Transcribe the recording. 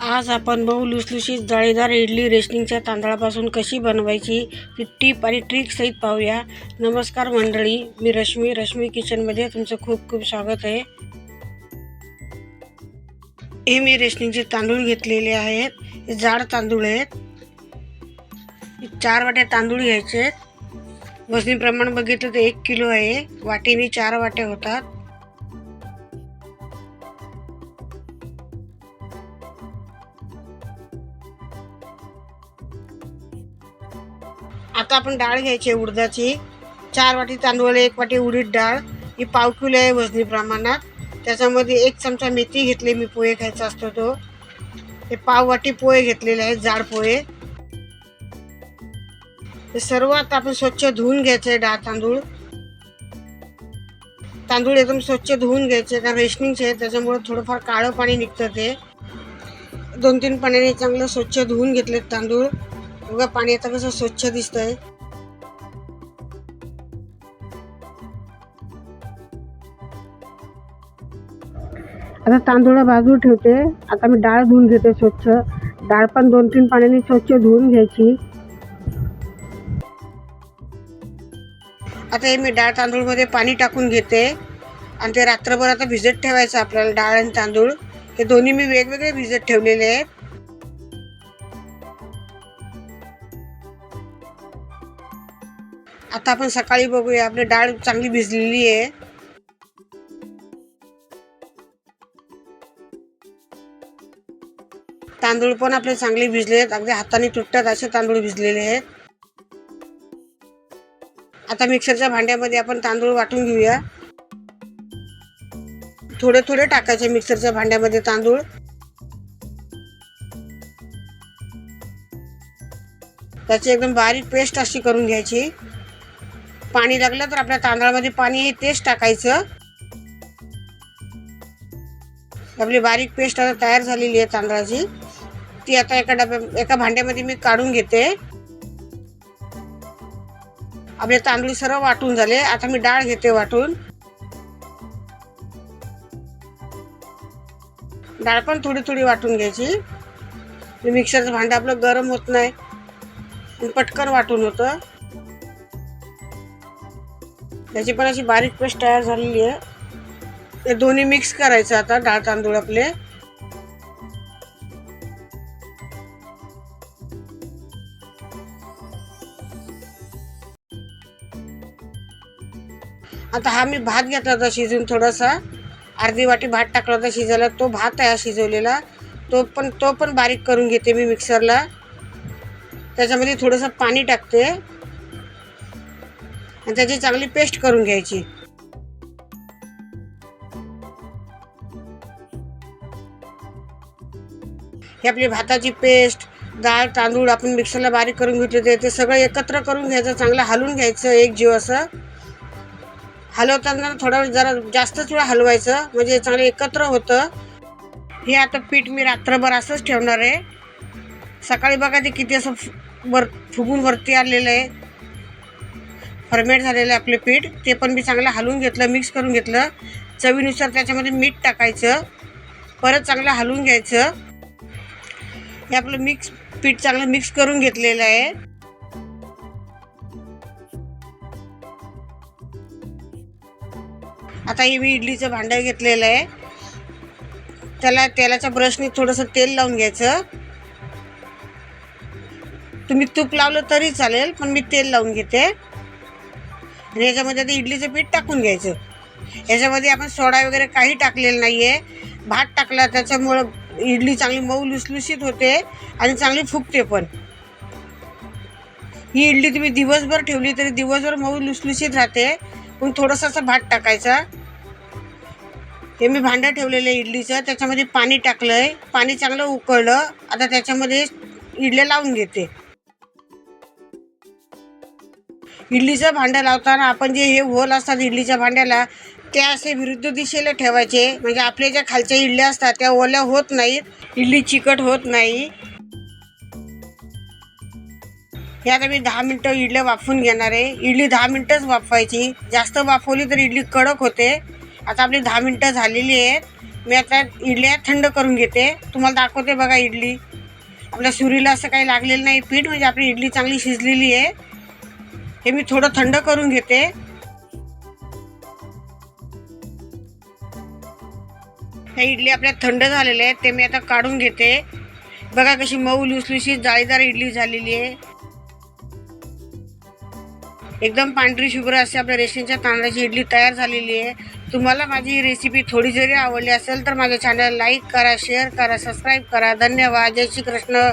आज आपण बहु लुसलुशीत जाळीदार इडली रेशनिंगच्या तांदळापासून कशी बनवायची ती टीप आणि ट्रिक सहित पाहूया. नमस्कार मंडळी मी रश्मी रश्मी किचनमध्ये तुमचं खूप खूप स्वागत आहे. हे मी रेशनिंगचे तांदूळ घेतलेले आहेत. हे जाड तांदूळ आहेत. चार वाट्या तांदूळ घ्यायचे आहेत. वजनी प्रमाण बघितलं तर एक किलो आहे. वाटीने चार वाट्या होतात. आता आपण डाळ घ्यायची आहे उडदाची. चार वाटी तांदूळ एक वाटी उडीद डाळ. ही पाव किलो आहे वजनी प्रमाणात. त्याच्यामध्ये एक चमचा मेथी घेतली मी पोहे खायचा असतो तो. हे पाव वाटी पोहे घेतलेले आहेत जाड पोहे. हे सर्व आता आपण स्वच्छ धुवून घ्यायचे आहे डाळ तांदूळ. तांदूळ एकदम स्वच्छ धुवून घ्यायचे कारण रेशनिंगचे आहे त्याच्यामुळे थोडंफार काळं पाणी निघतं ते. दोन तीन पाण्याने चांगलं स्वच्छ धुवून घेतलेत तांदूळ. बघा पाणी आता कसं स्वच्छ दिसतंय. आता तांदूळ बाजू ठेवते. आता मी डाळ धुवून घेते स्वच्छ. डाळ पण दोन तीन पाण्याने स्वच्छ धुवून घ्यायची. आता हे मी डाळ तांदूळमध्ये पाणी टाकून घेते. आणि ते रात्रभर आता भिजत ठेवायचं आपल्याला डाळ आणि तांदूळ. हे दोन्ही मी वेगवेगळे भिजत ठेवलेले आहेत. आता आपण सकाळी बघूया. आपली डाळ चांगली भिजलेली आहे. तांदूळ पण आपले चांगले भिजले आहेत. अगदी हाताने तुटतात असे तांदूळ भिजलेले आहेत. आता मिक्सरच्या भांड्यामध्ये आपण तांदूळ वाटून घेऊया. थोडे थोडे टाकायचे मिक्सरच्या भांड्यामध्ये तांदूळ. त्याची एकदम बारीक पेस्ट अशी करून घ्यायची. पाणी लागलं तर आपल्या तांदळामध्ये पाणी हे तेच टाकायचं. आपली बारीक पेस्ट आता तयार झालेली आहे तांदळाची. ती आता एका डब्या एका भांड्यामध्ये मी काढून घेते. आपले तांदूळ सर्व वाटून झाले. आता मी डाळ घेते वाटून. डाळ पण थोडी थोडी वाटून घ्यायची. मिक्सरचं भांडं आपलं गरम होत नाही. पटकन वाटून होतं. त्याची पण अशी बारीक पेस्ट तयार झालेली आहे. ते दोन्ही मिक्स करायचं आता डाळ तांदूळ आपले. आता हा मी भात घेतला होता शिजून थोडासा. अर्धी वाटी भात टाकला होता शिजायला. तो भात आहे शिजवलेला. तो पण तो पण बारीक करून घेते मी मिक्सरला. त्याच्यामध्ये थोडंसं पाणी टाकते. आणि त्याची चांगली पेस्ट करून घ्यायची. ही आपली भाताची पेस्ट डाळ तांदूळ आपण मिक्सरला बारीक करून घेतले ते ते सगळं एकत्र करून घ्यायचं चांगलं हलवून घ्यायचं एक जीव असं हलवताना थोडा वेळ जरा जास्तच वेळ हलवायचं म्हणजे चांगलं एकत्र होतं. हे आता पीठ मी रात्रभर असंच ठेवणार आहे. सकाळी बघा ते किती असं फु- वर फुगून वरती आलेलं आहे. फर्मेट झालेलं आपलं पीठ ते पण मी चांगलं हलवून घेतलं मिक्स करून घेतलं. चवीनुसार त्याच्यामध्ये मीठ टाकायचं परत चांगलं हलवून घ्यायचं. हे आपलं मिक्स पीठ चांगलं मिक्स करून घेतलेलं आहे. आता हे मी इडलीचं भांडं घेतलेलं आहे. त्याला तेलाच्या ब्रशने थोडंसं तेल लावून घ्यायचं. तुम्ही तूप लावलं तरी चालेल पण मी तेल लावून घेते. आणि याच्यामध्ये आता इडलीचं पीठ टाकून घ्यायचं. याच्यामध्ये आपण सोडा वगैरे काही टाकलेलं नाही आहे भात टाकला त्याच्यामुळं इडली चांगली मऊ लुसलुशीत होते आणि चांगली फुगते पण. ही इडली तुम्ही दिवसभर ठेवली तरी दिवसभर मऊ लुसलुशीत राहते. पण थोडंसं असं भात टाकायचा. हे मी भांडं ठेवलेलं आहे इडलीचं. त्याच्यामध्ये पाणी टाकलं आहे पाणी चांगलं उकळलं. आता त्याच्यामध्ये इडल्या लावून घेते. इडलीचं भांडं लावताना आपण जे हे होल असतात इडलीच्या भांड्याला ते असे विरुद्ध दिशेला ठेवायचे. म्हणजे आपल्या ज्या खालच्या इडल्या असतात त्या ओल्या होत नाहीत. इडली चिकट होत नाही. हे आता मी दहा मिनटं इडल्या वाफून घेणार आहे. इडली दहा मिनटंच वाफवायची. जास्त वाफवली तर इडली कडक होते. आता आपली दहा मिनटं झालेली आहेत. मी आता इडल्या थंड करून घेते. तुम्हाला दाखवते बघा इडली. आपल्या सुरीला असं काही लागलेलं नाही पीठ म्हणजे आपली इडली चांगली शिजलेली आहे. हे मी थोडं थंड करून घेते. ह्या इडली आपल्या थंड झालेल्या आहेत ते मी आता काढून घेते. बघा कशी मऊ लुसलुशी जाळीदार इडली झालेली आहे. एकदम पांढरी शुभ्र अशी आपल्या रेशनच्या तांदळाची इडली तयार झालेली आहे. तुम्हाला माझी ही रेसिपी थोडी जरी आवडली असेल तर माझ्या चॅनल लाईक करा शेअर करा सबस्क्राईब करा. धन्यवाद. जय श्री कृष्ण